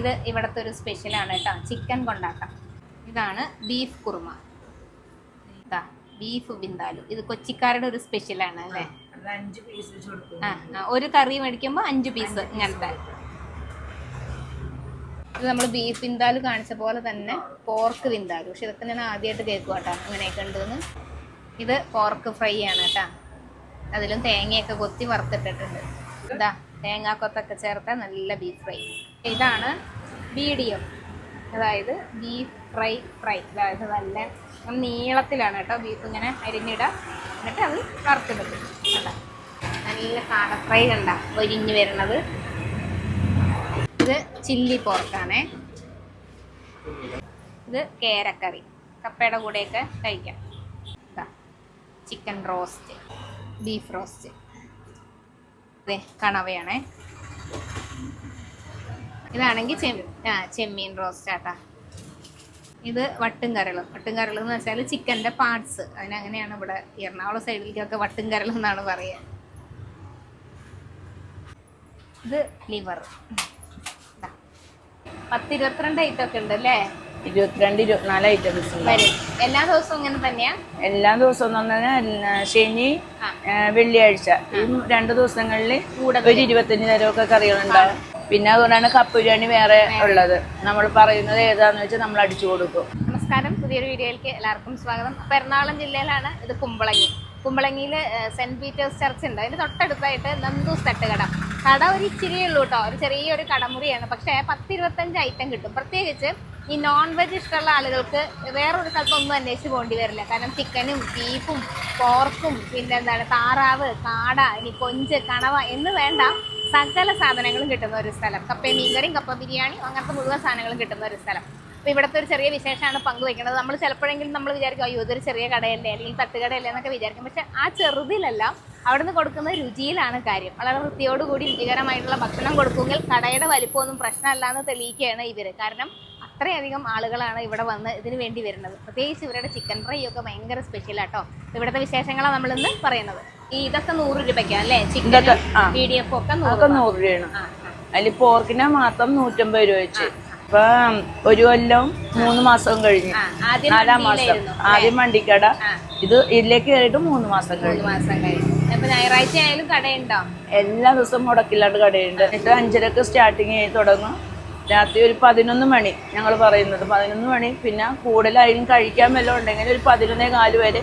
ഇത് ഇവിടുത്തെ ഒരു സ്പെഷ്യലാണ് കേട്ടോ. ചിക്കൻ കൊണ്ടാട്ടം. ഇതാണ് ബീഫ് കുറുമ. ഇതാ ബീഫ് ബിന്ദാലു. ഇത് കൊച്ചിക്കാരുടെ ഒരു സ്പെഷ്യലാണ് അല്ലേ? ആ ഒരു കറി മേടിക്കുമ്പോൾ അഞ്ച് പീസ് ഇങ്ങനത്തെ. ഇത് നമ്മൾ ബീഫ് വിന്താലു കാണിച്ച പോലെ തന്നെ പോർക്ക് വിന്താലു പക്ഷെ ഇതൊക്കെ ഞാൻ ആദ്യമായിട്ട് കേൾക്കും കേട്ടോ. അങ്ങനെയൊക്കെ ഉണ്ടെന്ന്. ഇത് പോർക്ക് ഫ്രൈ ആണ് കേട്ടോ. അതിലും തേങ്ങയൊക്കെ കൊത്തി വറുത്തിട്ടിട്ടുണ്ട്. ഇതാ തേങ്ങാക്കൊത്തൊക്കെ ചേർത്ത നല്ല ബീഫ് ഫ്രൈ ഇതാണ് ബീഡിയം അതായത് ബീഫ് ഫ്രൈ ഫ്രൈ അതായത് നല്ല നീളത്തിലാണ് കേട്ടോ ബീഫ് ഇങ്ങനെ അരിഞ്ഞിടുക. എന്നിട്ട് അത് വറുത്തെടുക്കും നല്ല കാട ഫ്രൈ കണ്ട? ഒരിഞ്ഞ് വരുന്നത്. ഇത് ചില്ലി പോർക്കാണേ ഇത് കേരക്കറി. കപ്പയുടെ കൂടെയൊക്കെ കഴിക്കാം. ചിക്കൻ റോസ്റ്റ് ബീഫ് റോസ്റ്റ് കണവയാണേ. ഇതാണെങ്കിൽ ചെമ്മീൻ ആ ചെമ്മീൻ റോസ്റ്റ് ആട്ടാ. ഇത് വട്ടുംകരൾ കരളും എന്ന് വെച്ചാൽ ചിക്കന്റെ പാർട്സ്. അതിനങ്ങനെയാണ് ഇവിടെ എറണാകുളം സൈഡിലേക്കൊക്കെ വട്ടും കരളും എന്നാണ് പറയുക. ഇത് ലിവർ. പത്തിരുപത്തിരണ്ട് ഐറ്റം ഒക്കെ ഉണ്ട് അല്ലേ ഇരുപത്തിരണ്ട് ഇരുപത്തിനാല് ഐറ്റംസ് വരും. എല്ലാ ദിവസവും ഇങ്ങനെ തന്നെയാ? എല്ലാ ദിവസവും എന്ന് പറഞ്ഞാൽ ശനി വെള്ളിയാഴ്ച. ഈ രണ്ട് ദിവസങ്ങളിൽ ഒരു ഇരുപത്തഞ്ച് തരമൊക്കെ കറികളുണ്ടാവും. പിന്നെ അതുകൊണ്ടാണ് കപ്പ് ബിരിയാണി വേറെ ഉള്ളത്. നമ്മൾ പറയുന്നത് ഏതാന്ന് വെച്ചാൽ നമ്മൾ അടിച്ചു കൊടുക്കും. നമസ്കാരം. പുതിയൊരു വീഡിയോയിലേക്ക് എല്ലാവർക്കും സ്വാഗതം. എറണാകുളം ജില്ലയിലാണ് ഇത് കുമ്പളങ്ങി. കുമ്പളങ്ങിയിൽ സെന്റ് പീറ്റേഴ്സ് ചർച്ച് ഉണ്ട്. അതിന് തൊട്ടടുത്തായിട്ട് നന്ദൂസ് തട്ടുകട. കട ഒരു ഇച്ചിരിയേ ഉള്ളൂ കേട്ടോ. ഒരു ചെറിയൊരു കടമുറിയാണ്. പക്ഷേ പത്തിരുപത്തഞ്ച് ഐറ്റം കിട്ടും. പ്രത്യേകിച്ച് ഈ നോൺ വെജ് ഇഷ്ടമുള്ള ആളുകൾക്ക് വേറൊരു സ്ഥലത്തൊന്നും അന്വേഷിച്ച് പോകേണ്ടി വരില്ല. കാരണം ചിക്കനും ബീഫും പോർക്കും പിന്നെ എന്താണ് താറാവ് കാട ഇനി കൊഞ്ച് കണവ എന്ന് വേണ്ട സകല സാധനങ്ങളും കിട്ടുന്ന ഒരു സ്ഥലം. കപ്പയും മീൻകറിയും കപ്പ ബിരിയാണി അങ്ങനത്തെ മുഴുവൻ സാധനങ്ങളും കിട്ടുന്ന ഒരു സ്ഥലം. അപ്പോൾ ഇവിടുത്തെ ഒരു ചെറിയ വിശേഷമാണ് പങ്കുവെക്കുന്നത്. നമ്മൾ ചിലപ്പോഴെങ്കിലും നമ്മൾ വിചാരിക്കും അയ്യോ ഇതൊരു ചെറിയ കടയല്ലേ? അല്ലെങ്കിൽ തട്ടുകടയല്ലേ? എന്നൊക്കെ വിചാരിക്കും. പക്ഷെ ആ ചെറുതിലല്ല അവിടുന്ന് കൊടുക്കുന്ന രുചിയിലാണ് കാര്യം. വളരെ വൃത്തിയോടുകൂടി രുചികരമായിട്ടുള്ള ഭക്ഷണം കൊടുക്കുമെങ്കിൽ കടയുടെ വലിപ്പമൊന്നും പ്രശ്നമല്ല എന്ന് തെളിയിക്കുകയാണ് ഇവർ കാരണം അത്രയധികം ആളുകളാണ് ഇവിടെ വന്ന് ഇതിന് വേണ്ടി വരുന്നത്. പ്രത്യേകിച്ച് ഇവരുടെ ചിക്കൻ ഫ്രൈ ഒക്കെ ഭയങ്കര സ്പെഷ്യൽ ആട്ടോ. ഇവിടുത്തെ വിശേഷങ്ങളാണ് നമ്മളിന്ന് പറയുന്നത്. ഈ ഇതൊക്കെ നൂറ് രൂപയ്ക്കാണ് അല്ലേ? ചിക്കൻ പി ഡി എഫ് ഒക്കെ നൂറ് രൂപയാണ്. അതിൽ പോർക്കിനെ മാത്രം നൂറ്റമ്പത് രൂപ വെച്ച്. ഇപ്പൊ ഒരു കൊല്ലം മൂന്ന് മാസം കഴിഞ്ഞു. നാലാം മാസം. ആദ്യം വണ്ടിക്കട ഇത് ഇതിലേക്ക് കയറിയിട്ട് മൂന്ന് മാസം കഴിഞ്ഞു. ഞായറാഴ്ച ആയാലും കടയുണ്ടോ? എല്ലാ ദിവസവും മുടക്കില്ലാണ്ട് കടയുണ്ട്. എന്നിട്ട് അഞ്ചരക്ക് സ്റ്റാർട്ടിങ് ചെയ്ത് തുടങ്ങും. രാത്രി ഒരു പതിനൊന്ന് മണി ഞങ്ങൾ പറയുന്നത്. പതിനൊന്ന് മണി പിന്നെ കൂടുതലായും കഴിക്കാൻ വല്ലതും ഉണ്ടെങ്കിൽ ഒരു പതിനൊന്നേ കാൽ വരെ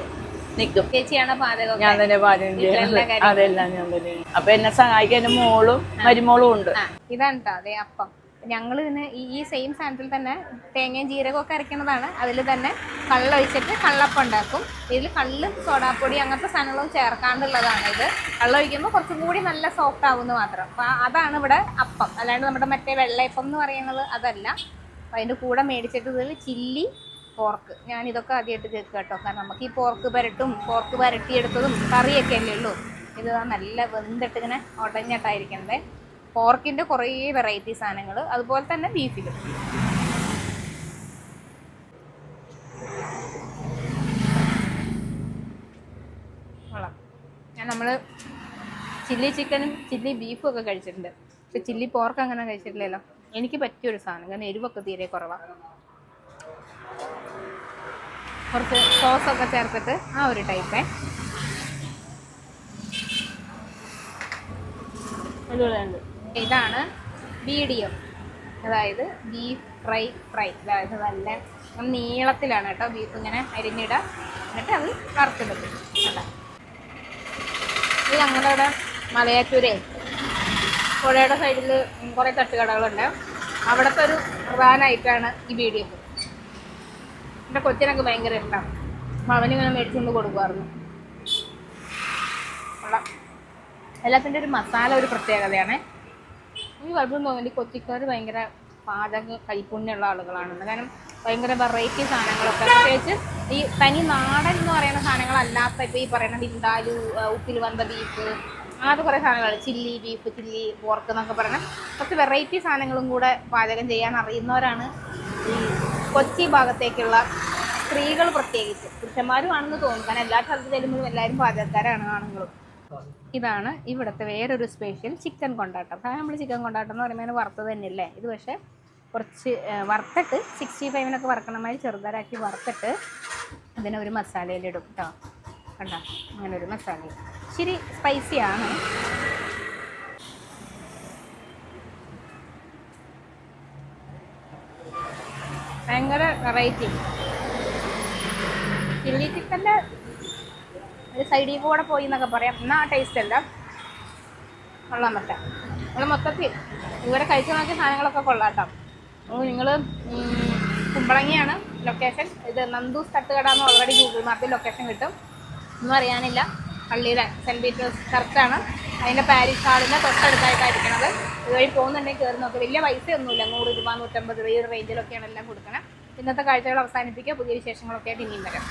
നിൽക്കും. ചേച്ചിയാണ് പാചകം ഞാൻ തന്നെ പാചകം ചെയ്യുന്നത്. അതെല്ലാം ഞാൻ തന്നെ. അപ്പൊ എന്നെ സഹായിക്കാൻ എന്റെ മോളും മരുമോളും ഉണ്ട്. ഇതാണ് അപ്പം. ഞങ്ങൾ ഇതിന് ഈ ഈ സെയിം സാധനത്തിൽ തന്നെ തേങ്ങയും ജീരകവും ഒക്കെ അരയ്ക്കുന്നതാണ്. അതിൽ തന്നെ കള്ളൊഴിച്ചിട്ട് കള്ളപ്പം ഉണ്ടാക്കും. ഇതിൽ കള്ളും സോഡാപ്പൊടി അങ്ങനത്തെ സാധനങ്ങളും ചേർക്കാണ്ടുള്ളതാണ് ഇത്. കള്ളൊഴിക്കുമ്പോൾ കുറച്ചും കൂടി നല്ല സോഫ്റ്റ് ആവുമെന്ന് മാത്രം. അപ്പം അതാണ് ഇവിടെ അപ്പം. അല്ലാണ്ട് നമ്മുടെ മറ്റേ വെള്ളയപ്പം എന്ന് പറയുന്നത് അതല്ല. അതിന്റെ കൂടെ മേടിച്ചിട്ട് ഇതിൽ ചില്ലി പോർക്ക് ഞാൻ ഇതൊക്കെ ആദ്യമായിട്ട് കേൾക്കുക കേട്ടോ. കാരണം നമുക്ക് ഈ പോർക്ക് പുരട്ടും പോർക്ക് പുരട്ടിയെടുത്തതും കറിയൊക്കെ അല്ലേ ഉള്ളൂ. ഇത് നല്ല വെന്തിട്ട് ഇങ്ങനെ ഉടഞ്ഞിട്ടായിരിക്കണത് പോർക്കിന്റെ കുറേ വെറൈറ്റി സാധനങ്ങൾ അതുപോലെ തന്നെ ബീഫിലും. നമ്മൾ ചില്ലി ചിക്കനും ചില്ലി ബീഫും ഒക്കെ കഴിച്ചിട്ടുണ്ട്. പക്ഷെ ചില്ലി പോർക്ക് അങ്ങനെ കഴിച്ചിട്ടില്ലല്ലോ. എനിക്ക് പറ്റിയൊരു സാധനം കാരണം എരിവൊക്കെ തീരെ കുറവാണ് കുറച്ച് സോസൊക്കെ ചേർത്തിട്ട് ആ ഒരു ടൈപ്പേ അടിപൊളിയുണ്ട് ഇതാണ് ബീഡിയം അതായത് ബീഫ് ഫ്രൈ ഫ്രൈ അതായത് നല്ല നീളത്തിലാണ് കേട്ടോ ബീഫ് ഇങ്ങനെ അരിഞ്ഞിടുക. എന്നിട്ട് അത് വറുത്തെടുക്കും കേട്ടോ ഇത് ഞങ്ങളുടെ ഇവിടെ മലയാറ്റൂരേ. പുഴയുടെ സൈഡിൽ കുറേ തട്ടുകടകളുണ്ട്. അവിടുത്തെ ഒരു പ്രധാനമായിട്ടാണ് ഈ ബീഡിയം എന്റെ കൊച്ചിനൊക്കെ ഭയങ്കര ഇഷ്ടമാണ് അപ്പോൾ അവനിങ്ങനെ മേടിച്ചുകൊണ്ട് കൊടുക്കുമായിരുന്നു. എല്ലാത്തിന്റെ ഒരു മസാല ഒരു പ്രത്യേകതയാണ്. എനിക്ക് കുഴപ്പമൊന്നും ഈ കൊച്ചിക്കാർ ഭയങ്കര പാചക കൈപ്പുണ്യമുള്ള ആളുകളാണെന്ന് കാരണം ഭയങ്കര വെറൈറ്റി സാധനങ്ങളൊക്കെ. പ്രത്യേകിച്ച് ഈ തനി നാടൻ എന്ന് പറയുന്ന സാധനങ്ങളല്ലാത്ത ഇപ്പോൾ ഈ പറയുന്ന ബിന്ദാലു ഉപ്പിൽ വന്ന ബീഫ് അങ്ങനത്തെ കുറേ സാധനങ്ങൾ ചില്ലി ബീഫ് ചില്ലി പോർക്ക് എന്നൊക്കെ പറയുന്ന കുറച്ച് വെറൈറ്റി സാധനങ്ങളും കൂടെ പാചകം ചെയ്യാൻ അറിയുന്നവരാണ് ഈ കൊച്ചി ഭാഗത്തേക്കുള്ള സ്ത്രീകൾ പ്രത്യേകിച്ച്. പുരുഷന്മാരും ആണെന്ന് തോന്നുന്നു. കാരണം എല്ലാ സ്ഥലത്ത് ചെല്ലുമ്പോഴും എല്ലാവരും പാചകക്കാരാണ് ആണുങ്ങളും. ഇതാണ് ഇവിടുത്തെ വേറൊരു സ്പെഷ്യൽ ചിക്കൻ കൊണ്ടാട്ടം. നമ്മൾ ചിക്കൻ കൊണ്ടാട്ടം എന്ന് പറയുമ്പോൾ വറുത്തത് തന്നെയല്ലേ? ഇത് പക്ഷേ കുറച്ച് വറുത്തിട്ട് സിക്സ്റ്റി ഫൈവിനൊക്കെ വറക്കണ മാതിരി ചെറുതാരാക്കി വറുത്തിട്ട് അതിനെ ഒരു മസാലയിലിടും കേട്ടോ കണ്ടോ? അങ്ങനെ ഒരു മസാല. ഇച്ചിരി സ്പൈസിയാണ് ഭയങ്കര വെറൈറ്റി ചില്ലി ചിക്കന്റെ ഒരു സൈഡിൽ കൂടെ പോയി എന്നൊക്കെ പറയാം. എന്നാൽ ആ ടേസ്റ്റ് അല്ല. കൊള്ളാൻ പറ്റാം നമ്മൾ മൊത്തത്തിൽ ഇവിടെ കഴിച്ചു നോക്കിയ സാധനങ്ങളൊക്കെ കൊള്ളാട്ടോ. അപ്പോൾ നിങ്ങൾ കുമ്പളങ്ങിയാണ് ലൊക്കേഷൻ ഇത് നന്ദൂസ് തട്ടുകട എന്ന് ഓൾറെഡി ഗൂഗിൾ മാപ്പിൽ ലൊക്കേഷൻ കിട്ടും. ഒന്നും അറിയാനില്ല. പള്ളിയുടെ സെന്റ് പീറ്റേഴ്സ് ചർച്ചാണ് അതിന്റെ പാരീഷ് ഹാളിന്റെ തൊട്ടടുത്തായിട്ടായിരിക്കണത്. ഇതുവഴി പോകുന്നുണ്ടെങ്കിൽ കയറി നോക്കുക വലിയ പൈസയൊന്നുമില്ല. നൂറ് രൂപ നൂറ്റമ്പത് രൂപ ഈ റേഞ്ചിലൊക്കെയാണ് എല്ലാം കൊടുക്കണം. ഇന്നത്തെ കാഴ്ചകൾ അവസാനിപ്പിക്കുക. പുതിയ വിശേഷങ്ങളൊക്കെ ആയിട്ട് ഇനിയും വരാം.